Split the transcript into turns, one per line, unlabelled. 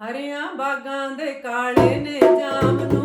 ਹਰਿਆਂ ਬਾਗਾਂ ਦੇ ਕਾਲੇ ਨੇ ਜਾਮ ਨੂੰ